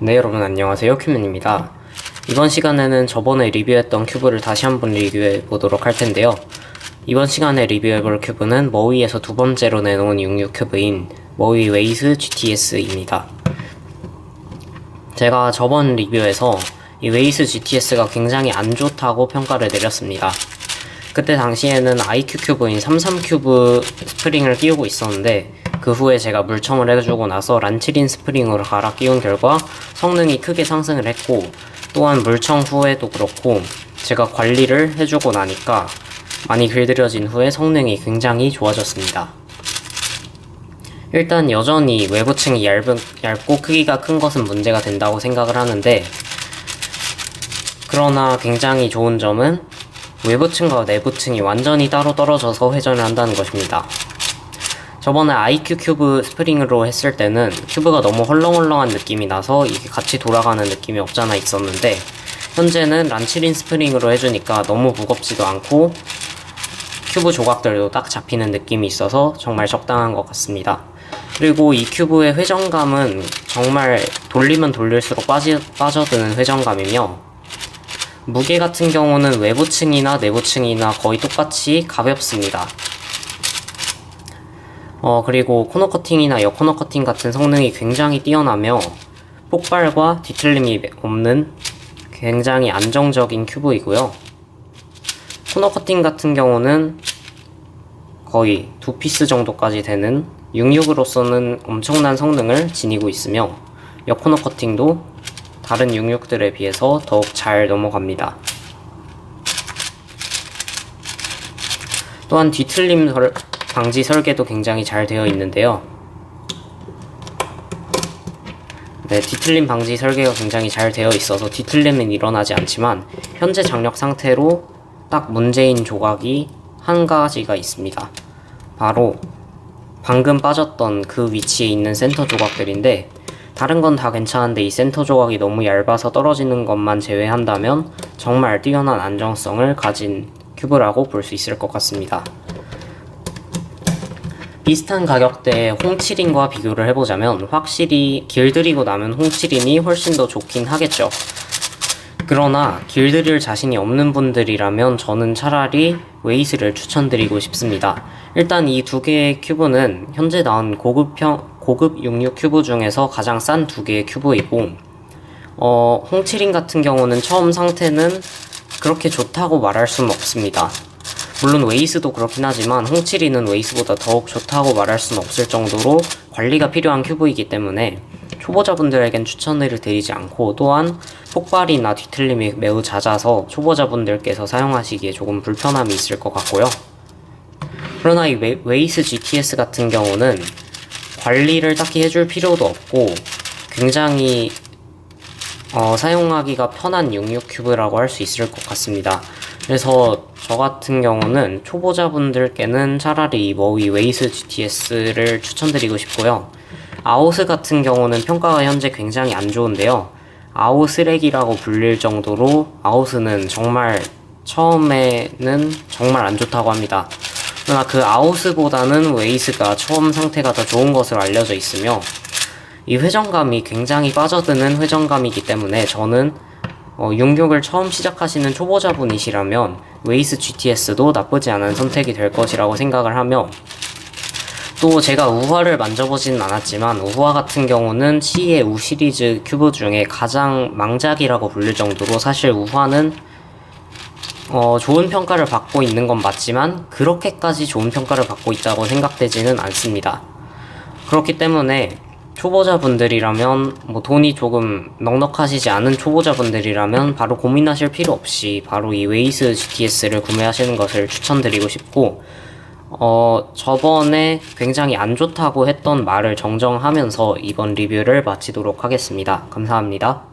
네 여러분 안녕하세요. 큐맨입니다. 이번 시간에는 저번에 리뷰했던 큐브를 다시 한번 리뷰해 보도록 할 텐데요. 이번 시간에 리뷰해 볼 큐브는 머위에서 두 번째로 내놓은 66 큐브인 머위 웨이스 GTS입니다. 제가 저번 리뷰에서 이 웨이스 GTS가 굉장히 안 좋다고 평가를 내렸습니다. 그때 당시에는 IQ 큐브인 33 큐브 스프링을 끼우고 있었는데 그 후에 제가 물청을 해주고 나서 란치린 스프링으로 갈아 끼운 결과 성능이 크게 상승을 했고 또한 물청 후에도 그렇고 제가 관리를 해주고 나니까 많이 길들여진 후에 성능이 굉장히 좋아졌습니다. 일단 여전히 외부층이 얇은, 얇고 크기가 큰 것은 문제가 된다고 생각을 하는데 그러나 굉장히 좋은 점은 외부층과 내부층이 완전히 따로 떨어져서 회전을 한다는 것입니다. 저번에 IQ 큐브 스프링으로 했을 때는 큐브가 너무 헐렁헐렁한 느낌이 나서 이게 같이 돌아가는 느낌이 없잖아 있었는데 현재는 란치린 스프링으로 해주니까 너무 무겁지도 않고 큐브 조각들도 딱 잡히는 느낌이 있어서 정말 적당한 것 같습니다. 그리고 이 큐브의 회전감은 정말 돌리면 돌릴수록 빠지, 빠져드는 회전감이며 무게 같은 경우는 외부층이나 내부층이나 거의 똑같이 가볍습니다. 어, 그리고 코너 커팅이나 역코너 커팅 같은 성능이 굉장히 뛰어나며 폭발과 뒤틀림이 없는 굉장히 안정적인 큐브이고요. 코너 커팅 같은 경우는 거의 두 피스 정도까지 되는 66으로서는 엄청난 성능을 지니고 있으며 역코너 커팅도 다른 66들에 비해서 더욱 잘 넘어갑니다. 또한 뒤틀림 설- 방지 설계도 굉장히 잘 되어 있는데요. 네, 뒤틀림 방지 설계가 굉장히 잘 되어 있어서 뒤틀림은 일어나지 않지만 현재 장력 상태로 딱 문제인 조각이 한 가지가 있습니다. 바로 방금 빠졌던 그 위치에 있는 센터 조각들인데 다른 건 다 괜찮은데 이 센터 조각이 너무 얇아서 떨어지는 것만 제외한다면 정말 뛰어난 안정성을 가진 큐브라고 볼 수 있을 것 같습니다. 비슷한 가격대의 홍치린과 비교를 해보자면 확실히 길들이고 나면 홍치린이 훨씬 더 좋긴 하겠죠. 그러나 길들일 자신이 없는 분들이라면 저는 차라리 웨이스를 추천드리고 싶습니다. 일단 이 두 개의 큐브는 현재 나온 고급형, 고급 66 큐브 중에서 가장 싼 두 개의 큐브이고, 어, 홍치린 같은 경우는 처음 상태는 그렇게 좋다고 말할 수는 없습니다. 물론 웨이스도 그렇긴 하지만 홍치리는 웨이스보다 더욱 좋다고 말할 수는 없을 정도로 관리가 필요한 큐브이기 때문에 초보자분들에겐 추천을 드리지 않고 또한 폭발이나 뒤틀림이 매우 잦아서 초보자분들께서 사용하시기에 조금 불편함이 있을 것 같고요. 그러나 이 웨- 웨이스 GTS 같은 경우는 관리를 딱히 해줄 필요도 없고 굉장히 어, 사용하기가 편한 66 큐브라고 할 수 있을 것 같습니다. 그래서 저 같은 경우는 초보자분들께는 차라리 이 머위 웨이스 GTS를 추천드리고 싶고요. 아웃 같은 경우는 평가가 현재 굉장히 안 좋은데요. 아웃 쓰레기라고 불릴 정도로 아웃은 정말 처음에는 정말 안 좋다고 합니다. 그러나 그 아웃보다는 웨이스가 처음 상태가 더 좋은 것으로 알려져 있으며 이 회전감이 굉장히 빠져드는 회전감이기 때문에 저는 어, 66을 처음 시작하시는 초보자분이시라면 웨이스 GTS도 나쁘지 않은 선택이 될 것이라고 생각을 하며 또 제가 우화를 만져보지는 않았지만 우화 같은 경우는 치의 우 시리즈 큐브 중에 가장 망작이라고 불릴 정도로 사실 우화는 어, 좋은 평가를 받고 있는 건 맞지만 그렇게까지 좋은 평가를 받고 있다고 생각되지는 않습니다. 그렇기 때문에 초보자분들이라면 뭐 돈이 조금 넉넉하시지 않은 초보자분들이라면 바로 고민하실 필요 없이 바로 이 웨이스 GTS를 구매하시는 것을 추천드리고 싶고 어 저번에 굉장히 안 좋다고 했던 말을 정정하면서 이번 리뷰를 마치도록 하겠습니다. 감사합니다.